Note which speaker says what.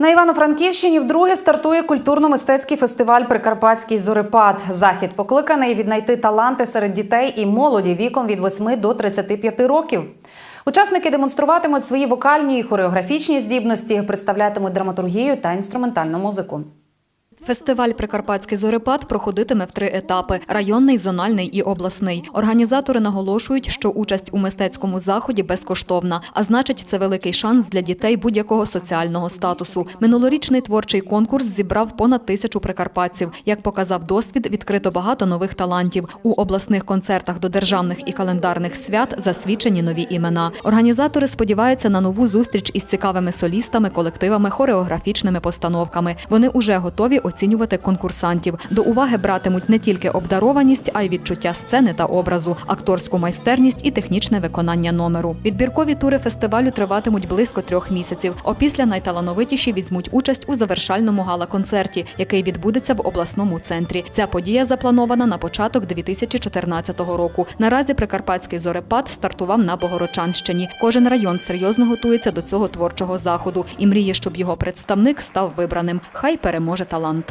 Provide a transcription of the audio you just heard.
Speaker 1: На Івано-Франківщині вдруге стартує культурно-мистецький фестиваль Прикарпатський зорепад. Захід покликаний віднайти таланти серед дітей і молоді віком від 8 до 35 років. Учасники демонструватимуть свої вокальні і хореографічні здібності, представлятимуть драматургію та інструментальну музику.
Speaker 2: Фестиваль Прикарпатський зорепад проходитиме в три етапи: районний, зональний і обласний. Організатори наголошують, що участь у мистецькому заході безкоштовна, а значить, це великий шанс для дітей будь-якого соціального статусу. Минулорічний творчий конкурс зібрав понад тисячу прикарпатців. Як показав досвід, відкрито багато нових талантів. У обласних концертах до державних і календарних свят засвідчені нові імена. Організатори сподіваються на нову зустріч із цікавими солістами, колективами, хореографічними постановками. Вони уже готові оцінювати конкурсантів. До уваги братимуть не тільки обдарованість, а й відчуття сцени та образу, акторську майстерність і технічне виконання номеру. Відбіркові тури фестивалю триватимуть близько трьох місяців. Опісля найталановитіші візьмуть участь у завершальному гала-концерті, який відбудеться в обласному центрі. Ця подія запланована на початок 2014 року. Наразі Прикарпатський зорепад стартував на Богородчанщині. Кожен район серйозно готується до цього творчого заходу і мріє, щоб його представник став вибраним. Хай переможе талант. Land